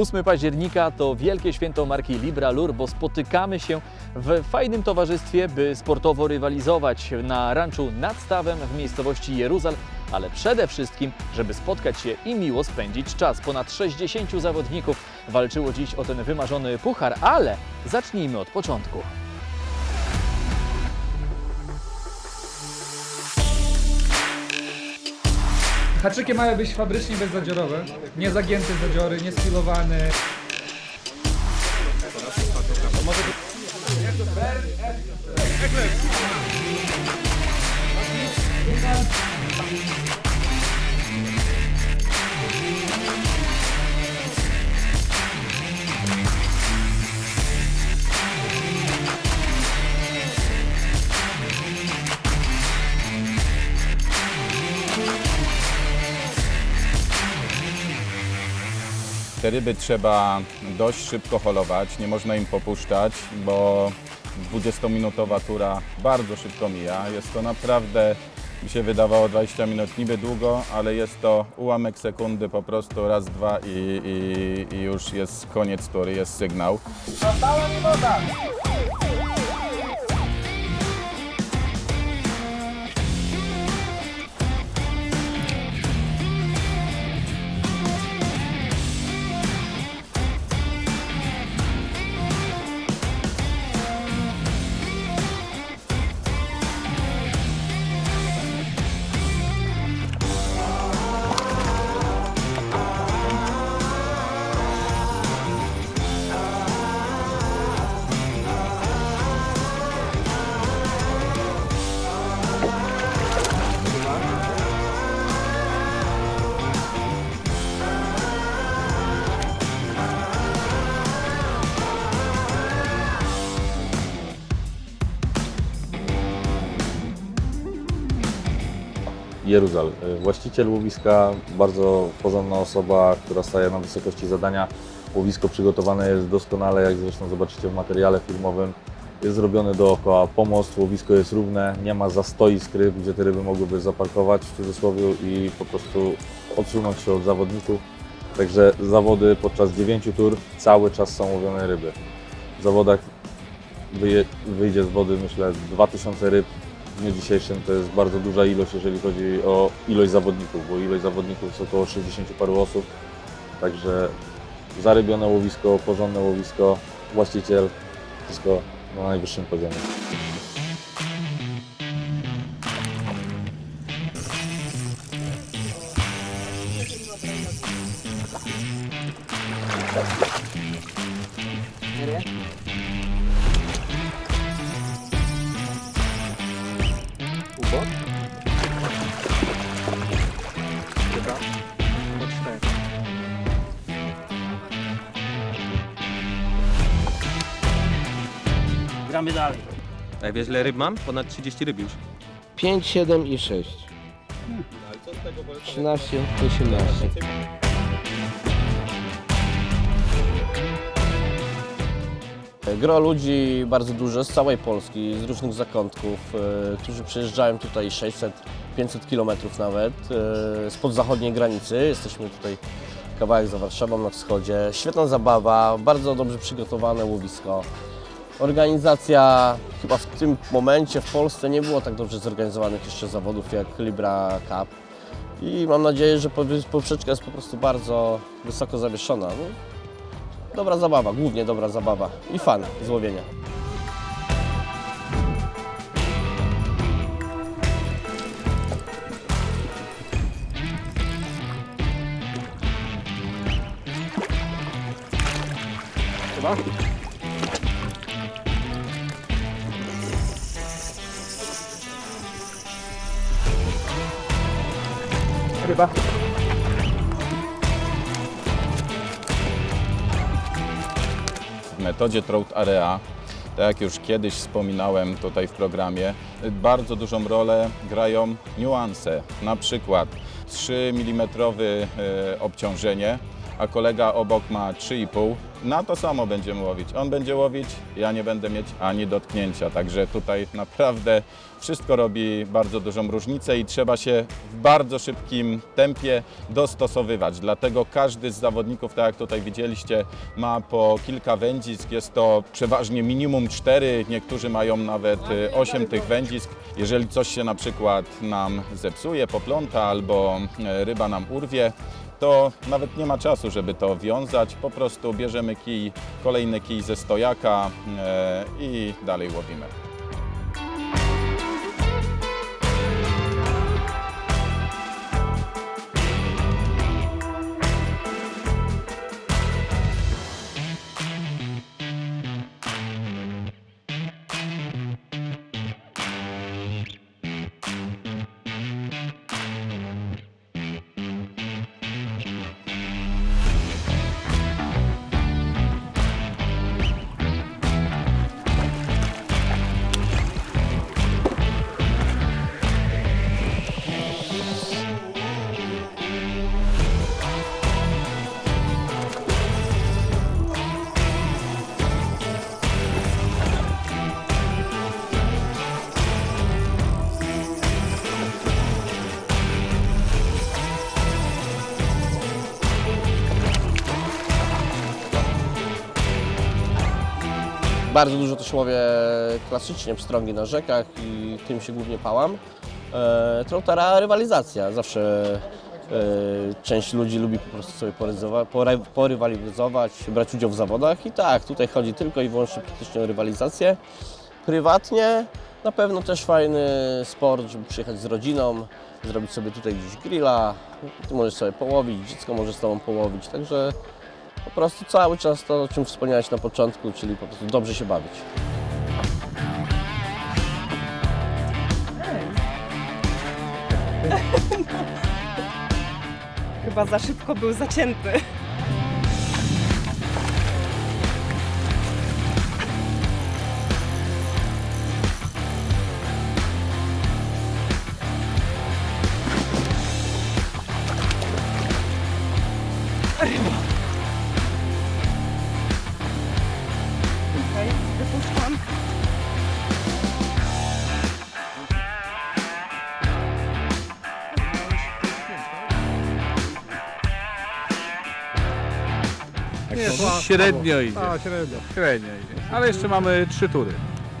8 października to wielkie święto marki Libra Lur, bo spotykamy się w fajnym towarzystwie, by sportowo rywalizować na ranczu nad stawem w miejscowości Jeruzal, ale przede wszystkim, żeby spotkać się i miło spędzić czas. Ponad 60 zawodników walczyło dziś o ten wymarzony puchar, ale zacznijmy od początku. Haczyki mają być fabrycznie bezzadziorowe, nie zagięte zadziory, nie spilowane. Te ryby trzeba dość szybko holować, nie można im popuszczać, bo 20-minutowa tura bardzo szybko mija. Jest to naprawdę, mi się wydawało 20 minut niby długo, ale jest to ułamek sekundy po prostu raz, dwa i, i, i już jest koniec tury, jest sygnał. Jeruzal, y, właściciel łowiska, bardzo porządna osoba, która staje na wysokości zadania. Łowisko przygotowane jest doskonale, jak zresztą zobaczycie w materiale filmowym. Jest zrobiony dookoła pomost, łowisko jest równe, nie ma zastoisk ryb, gdzie te ryby mogłyby zaparkować w cudzysłowie i po prostu odsunąć się od zawodników. Także zawody podczas 9 tur cały czas są łowione ryby. W zawodach wyjdzie z wody myślę 2000 ryb dniu dzisiejszym to jest bardzo duża ilość, jeżeli chodzi o ilość zawodników, bo ilość zawodników jest około 60 paru osób. Także zarybione łowisko, porządne łowisko, właściciel, wszystko na najwyższym poziomie. Jak wiesz, ile ryb mam? Ponad 30 ryb już. 5, 7 i 6. 13, 18. Gro ludzi bardzo dużo z całej Polski, z różnych zakątków, e, którzy przyjeżdżają tutaj 600, 500 kilometrów nawet e, spod zachodniej granicy. Jesteśmy tutaj kawałek za Warszawą na wschodzie. Świetna zabawa, bardzo dobrze przygotowane łowisko. Organizacja chyba w tym momencie w Polsce nie było tak dobrze zorganizowanych jeszcze zawodów jak Libra Cup. I mam nadzieję, że poprzeczka jest po prostu bardzo wysoko zawieszona. No, dobra zabawa, głównie dobra zabawa i fan z łowienia. Ryba. w metodzie Trout Area, tak jak już kiedyś wspominałem tutaj w programie, bardzo dużą rolę grają niuanse. Na przykład 3 mm obciążenie a kolega obok ma 3,5, na to samo będziemy łowić. On będzie łowić, ja nie będę mieć ani dotknięcia, także tutaj naprawdę wszystko robi bardzo dużą różnicę i trzeba się w bardzo szybkim tempie dostosowywać. Dlatego każdy z zawodników, tak jak tutaj widzieliście, ma po kilka wędzisk. Jest to przeważnie minimum 4, niektórzy mają nawet 8 tych wędzisk. Jeżeli coś się na przykład nam zepsuje, popląta albo e, ryba nam urwie, to nawet nie ma czasu, żeby to wiązać. Po prostu bierzemy kij, kolejny kij ze stojaka e, i dalej łowimy. Bardzo dużo też łowię klasycznie pstrągi na rzekach i tym się głównie pałam. E, Troutera rywalizacja. Zawsze e, część ludzi lubi po prostu sobie porywalizować, brać udział w zawodach i tak, tutaj chodzi tylko i wyłącznie praktycznie o rywalizację. Prywatnie na pewno też fajny sport, żeby przyjechać z rodziną, zrobić sobie tutaj gdzieś grilla, ty możesz sobie połowić, dziecko może z tobą połowić, także po prostu cały czas to, o czym wspomniałeś na początku, czyli po prostu dobrze się bawić. Chyba za szybko był zacięty. Średnio idzie. A, średnio. Średnio idzie. Ale jeszcze mamy trzy tury.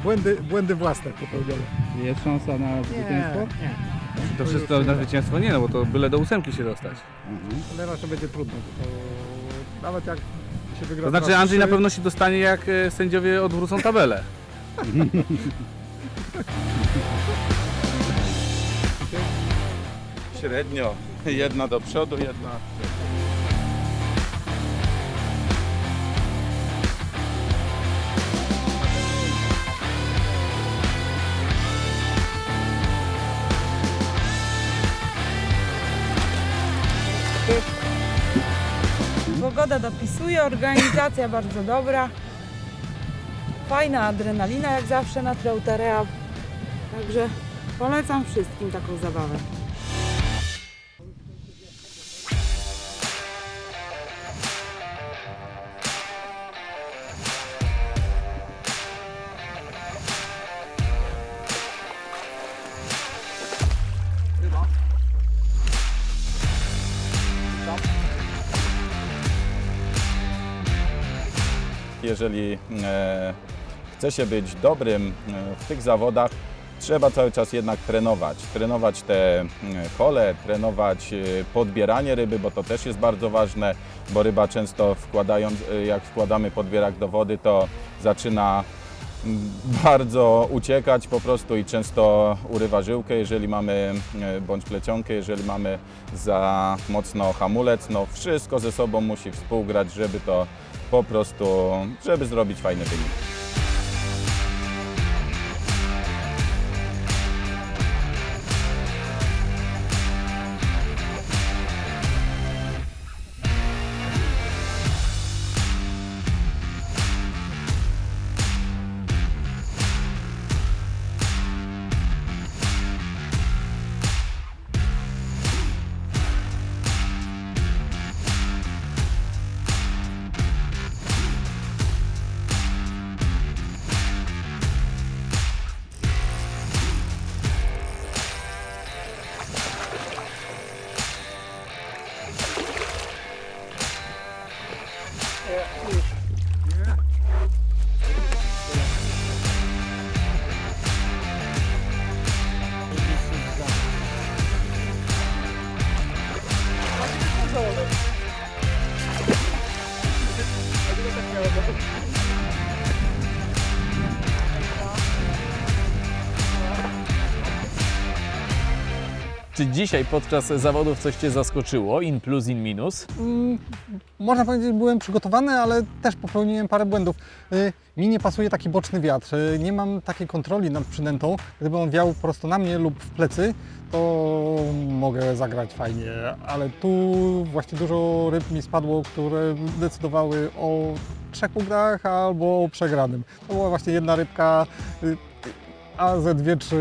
Błędy, błędy własne popełnione. Jest szansa na zwycięstwo? nie. To wszystko na zwycięstwo nie, no bo to byle do ósemki się dostać. Ale raczej będzie trudno. To, nawet jak się wygra To znaczy Andrzej na trzy, pewno się dostanie jak e, sędziowie odwrócą tabelę. Średnio. Jedna do przodu, jedna. Dopisuje, organizacja bardzo dobra. Fajna adrenalina jak zawsze na Treuterea. Także polecam wszystkim taką zabawę. Jeżeli e, chce się być dobrym e, w tych zawodach, trzeba cały czas jednak trenować. Trenować te e, hole, trenować e, podbieranie ryby, bo to też jest bardzo ważne, bo ryba często wkładając, e, jak wkładamy podbierak do wody, to zaczyna bardzo uciekać po prostu i często urywa żyłkę, jeżeli mamy, e, bądź plecionkę, jeżeli mamy za mocno hamulec, no wszystko ze sobą musi współgrać, żeby to po prostu, żeby zrobić fajny wynik. Dzisiaj podczas zawodów coś Cię zaskoczyło? In plus, in minus? Mm, można powiedzieć, byłem przygotowany, ale też popełniłem parę błędów. Y, Mi nie pasuje taki boczny wiatr. Y, Nie mam takiej kontroli nad przynętą. Gdyby on wiał prosto na mnie lub w plecy, to mogę zagrać fajnie, ale tu właśnie dużo ryb mi spadło, które decydowały o trzech ugrach albo o przegranym. To była właśnie jedna rybka, y, a ze dwie, trzy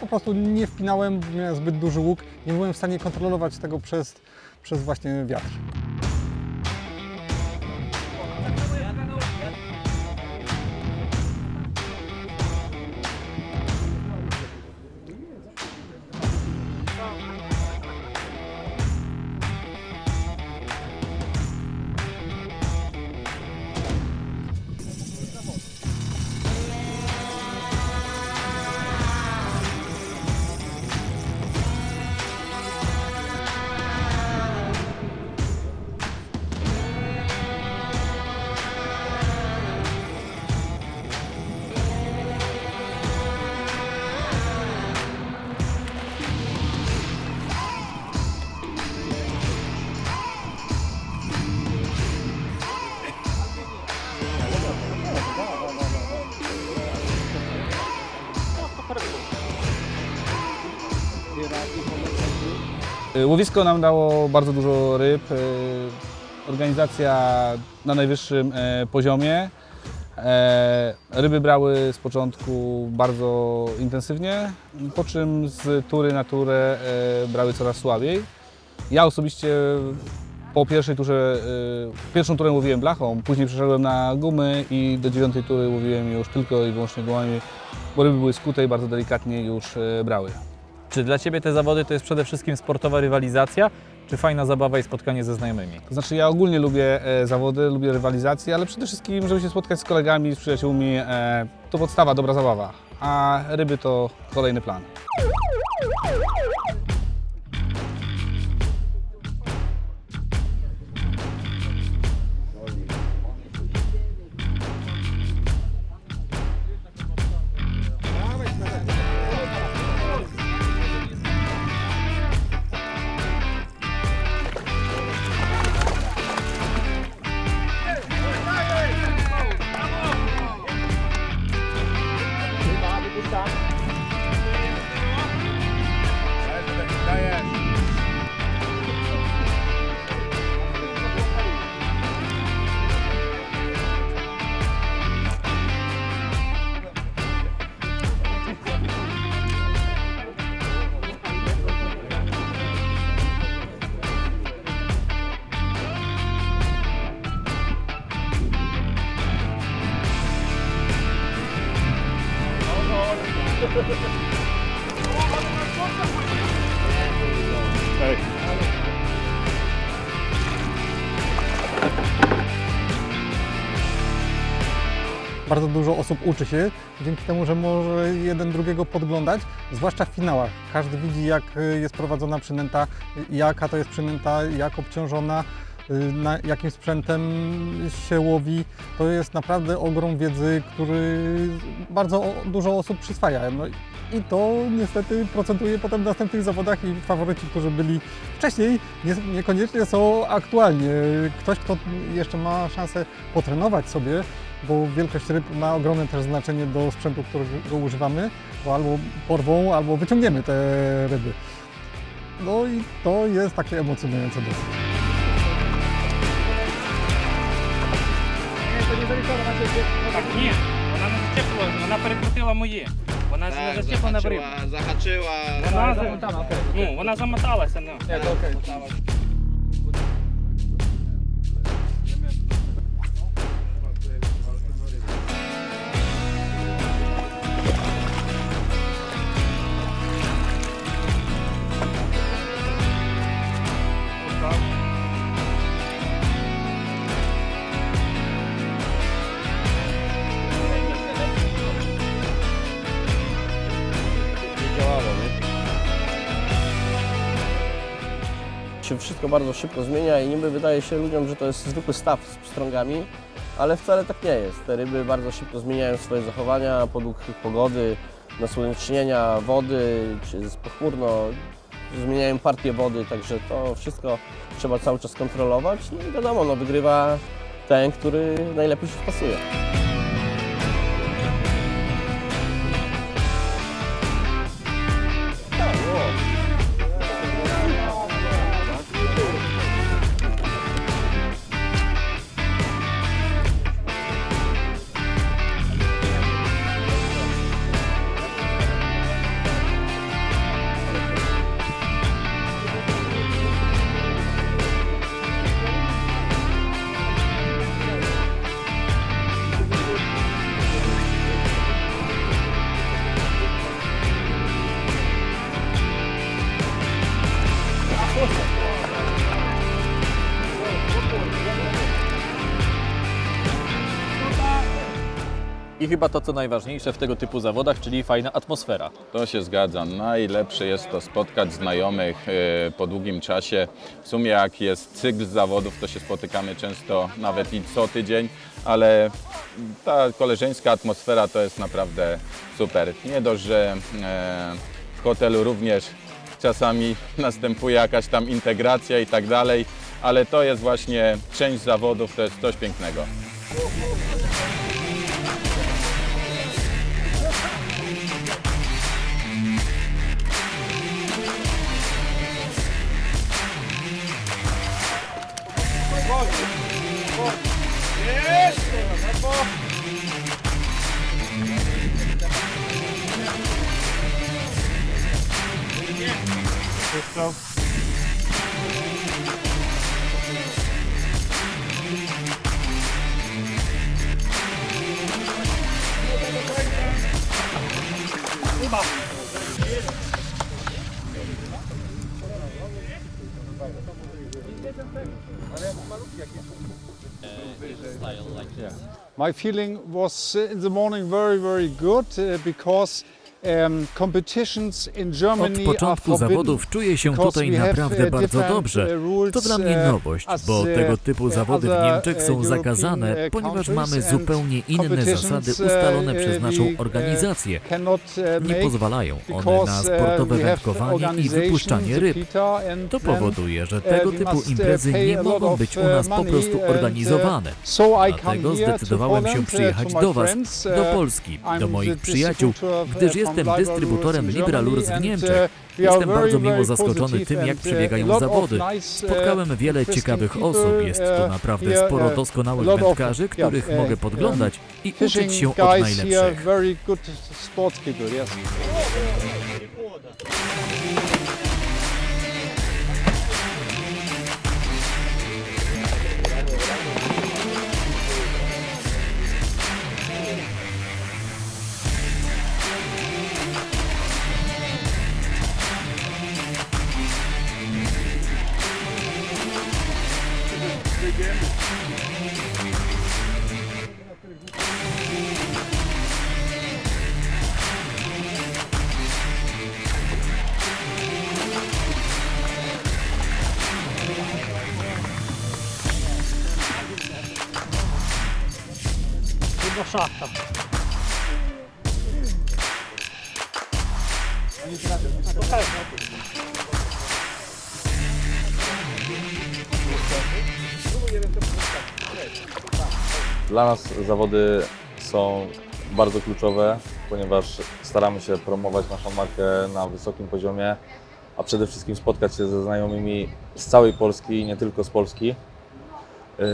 po prostu nie wpinałem, miałem zbyt duży łuk, nie byłem w stanie kontrolować tego przez, przez właśnie wiatr. Łowisko nam dało bardzo dużo ryb, y, organizacja na najwyższym e, poziomie. E, Ryby brały z początku bardzo intensywnie, po czym z tury na turę brały coraz słabiej. Ja osobiście po pierwszej turze, y, pierwszą turę łowiłem blachą, później przeszedłem na gumy i do dziewiątej tury łowiłem już tylko i wyłącznie gumami, bo ryby były skute i bardzo delikatnie już brały. Czy dla Ciebie te zawody to jest przede wszystkim sportowa rywalizacja, czy fajna zabawa i spotkanie ze znajomymi? To znaczy ja ogólnie lubię e, zawody, lubię rywalizację, ale przede wszystkim, żeby się spotkać z kolegami, z przyjaciółmi, e, to podstawa, dobra zabawa, a ryby to kolejny plan. Osób uczy się dzięki temu, że może jeden drugiego podglądać, zwłaszcza w finałach. Każdy widzi, jak y, jest prowadzona przynęta, y, jaka to jest przynęta, jak obciążona, y, na jakim sprzętem się łowi. To jest naprawdę ogrom wiedzy, który bardzo dużo osób przyswaja. No i to niestety procentuje potem w następnych zawodach i faworyci, którzy byli wcześniej, nie, niekoniecznie są aktualnie. Ktoś, kto jeszcze ma szansę potrenować sobie, bo wielkość ryb ma ogromne też znaczenie do sprzętu, którego używamy, bo albo porwą, albo wyciągniemy te ryby. No i to jest takie emocjonujące dosyć. Так, ні, вона не зачепила, вона перекрутила моє. Вона ж не зачепила на брив. Zahaczyła. Вона, за- ну, вона замоталася. Ну. Się wszystko bardzo szybko zmienia i niby wydaje się ludziom, że to jest zwykły staw z pstrągami, ale wcale tak nie jest. Te ryby bardzo szybko zmieniają swoje zachowania podług pogody, nasłonecznienia wody, czy jest pochmurno, zmieniają partię wody, także to wszystko trzeba cały czas kontrolować. No i wiadomo, no, wygrywa ten, który najlepiej się wpasuje. I chyba to, co najważniejsze w tego typu zawodach, czyli fajna atmosfera. To się zgadzam. Najlepsze jest to spotkać znajomych e, po długim czasie. W sumie jak jest cykl zawodów, to się spotykamy często nawet i co tydzień, ale ta koleżeńska atmosfera to jest naprawdę super. Nie dość, że e, w hotelu również czasami następuje jakaś tam integracja i tak dalej, ale to jest właśnie część zawodów, to jest coś pięknego. Wszystko. Chyba. Ale malutki jakieś. style like this? Yeah. My feeling was uh, in the morning very, very good uh, because Od Germany are początku zawodów czuję się tutaj naprawdę uh, bardzo dobrze. uh, To dla mnie uh, nowość, bo tego typu zawody w Niemczech są zakazane, ponieważ mamy zupełnie inne zasady ustalone przez naszą organizację. Nie pozwalają one na sportowe wędkowanie i wypuszczanie ryb. To powoduje, że tego typu imprezy nie mogą być u nas po prostu organizowane. Dlatego zdecydowałem się przyjechać do Was, do Polski, do moich przyjaciół, gdyż from jestem dystrybutorem Lures in Libra Lures w Niemczech. Jestem bardzo miło zaskoczony tym, jak przebiegają zawody. uh, Spotkałem wiele ciekawych people, osób, jest tu uh, naprawdę sporo doskonałych wędkarzy, których mogę podglądać i uczyć się od najlepszych. Dla nas zawody są bardzo kluczowe, ponieważ staramy się promować naszą markę na wysokim poziomie, a przede wszystkim spotkać się ze znajomymi z całej Polski, nie tylko z Polski. Yy,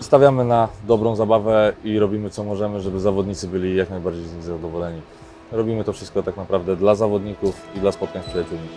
Stawiamy na dobrą zabawę i robimy co możemy, żeby zawodnicy byli jak najbardziej z nich zadowoleni. Robimy to wszystko tak naprawdę dla zawodników i dla spotkań z przyjaciółmi.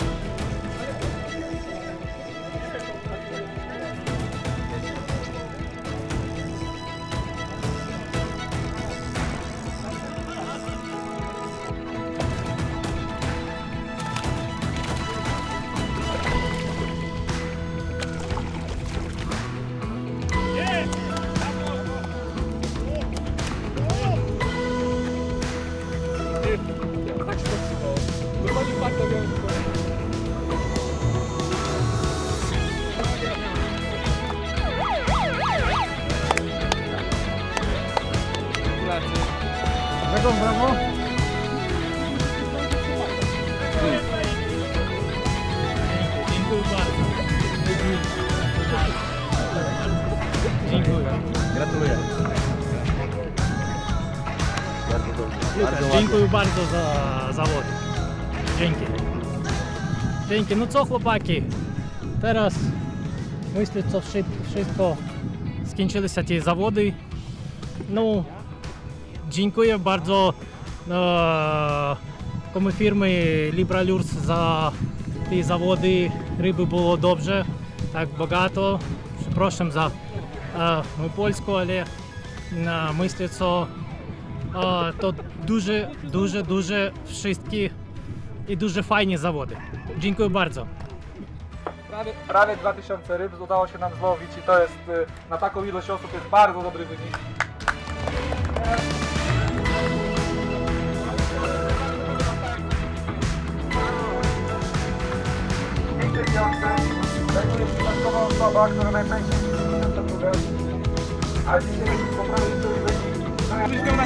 Te zawody. No, dziękuję bardzo e, komu firmy Libralurs za te zawody. Ryby było dobrze, tak bogato. Przepraszam za e, mój polsku, ale e, myślę, co e, to duże, duże, duże wszystkie i duże fajne zawody. Dziękuję bardzo. Prawie, prawie 2000 ryb udało się nam złowić i to jest y, na taką ilość osób jest bardzo dobry wynik. Będzie przypadkowa Byś na!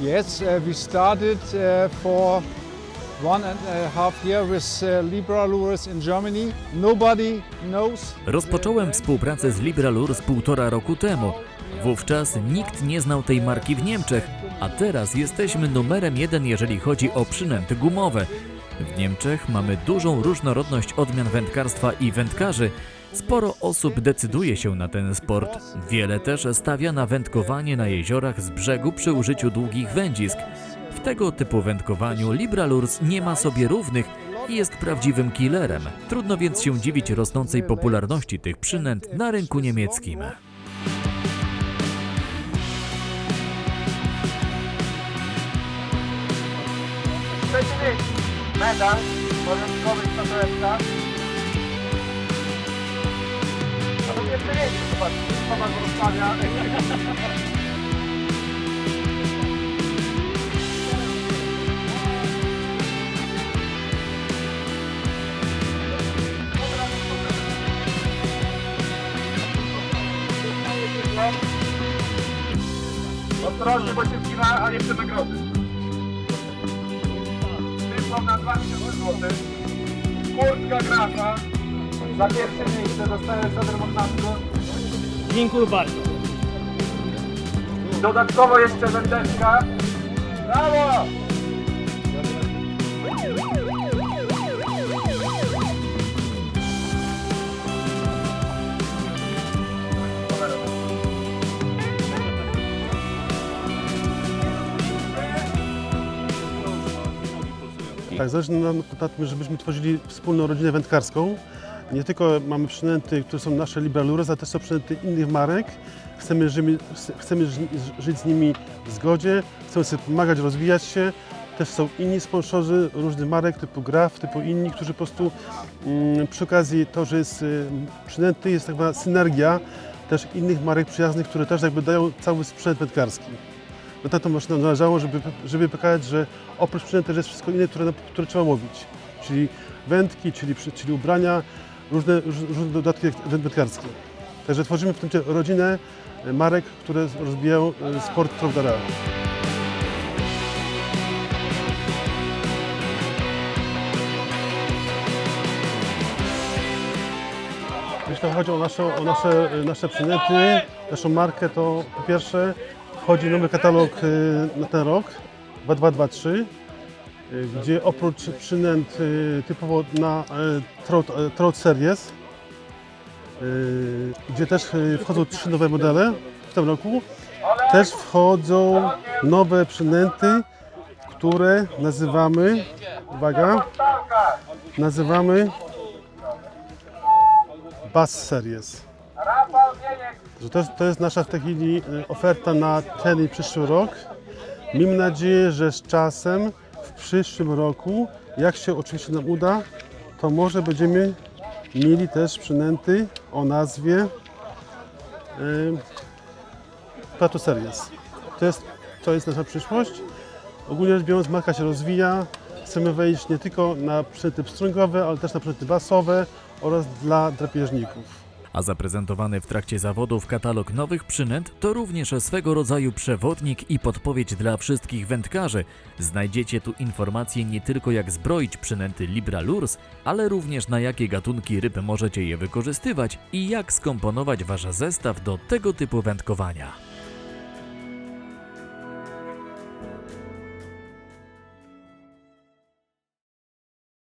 Yes, uh, we started uh, for one and a half year with uh, Libra Lures in Germany. Nobody knows Rozpocząłem współpracę z Libralurs półtora roku temu. Wówczas nikt nie znał tej marki w Niemczech, a teraz jesteśmy numerem jeden, jeżeli chodzi o przynęty gumowe. W Niemczech mamy dużą różnorodność odmian wędkarstwa i wędkarzy. Sporo osób decyduje się na ten sport. Wiele też stawia na wędkowanie na jeziorach z brzegu przy użyciu długich wędzisk. W tego typu wędkowaniu Libralurs nie ma sobie równych i jest prawdziwym killerem. Trudno więc się dziwić rosnącej popularności tych przynęt na rynku niemieckim. Trzeci. Medal obowiązkowy statuetka. A to pierwsze miejsce, zobaczcie. Tomasz rozstawia. Ostrożnie, bo się wcina, a nie chce nagrody. Na 2000 zł. Kurtka grafa. Za pierwsze miejsce dostaje Sader Mochnacko. Dziękuję bardzo. Dodatkowo jeszcze wędeczka. Brawo! Tak, zależy nam na tym, żebyśmy tworzyli wspólną rodzinę wędkarską. Nie tylko mamy przynęty, które są nasze Libralures, ale też są przynęty innych marek. Chcemy, żymi, chcemy ży- żyć z nimi w zgodzie, chcemy sobie pomagać, rozwijać się. Też są inni sponsorzy różnych marek, typu Graf, typu inni, którzy po prostu mm, przy okazji to, że jest y, przynęty, jest tak zwana synergia też innych marek przyjaznych, które też jakby dają cały sprzęt wędkarski. No na to maszyna należało, żeby, żeby pokazać, że oprócz sprzętu też jest wszystko inne, które, które trzeba mówić. Czyli wędki, czyli, czyli ubrania, różne, róż- różne dodatki wędkarskie. Także tworzymy w tym rodzinę e, marek, które rozwijają e, sport Trogdara. Jeśli chodzi o, naszą, o nasze, nasze przynęty, naszą markę, to po pierwsze wchodzi nowy katalog y, na ten rok 2223, y, gdzie oprócz przynęt y, typowo na Trout, y, Trout Series, gdzie też wchodzą trzy nowe modele w tym roku, też wchodzą nowe przynęty, które nazywamy, uwaga, nazywamy Bass Series. Że to, jest, to jest nasza w tej chwili y, oferta na ten i przyszły rok. Miejmy nadzieję, że z czasem w przyszłym roku, jak się oczywiście nam uda, to może będziemy mieli też przynęty o nazwie y, Plato Series. To jest, to jest nasza przyszłość. Ogólnie rzecz biorąc, marka się rozwija. chcemy wejść nie tylko na przynęty pstrągowe, ale też na przynęty basowe oraz dla drapieżników. A zaprezentowany w trakcie zawodów katalog nowych przynęt to również swego rodzaju przewodnik i podpowiedź dla wszystkich wędkarzy. Znajdziecie tu informacje nie tylko jak zbroić przynęty Libra Lures, ale również na jakie gatunki ryb możecie je wykorzystywać i jak skomponować wasz zestaw do tego typu wędkowania.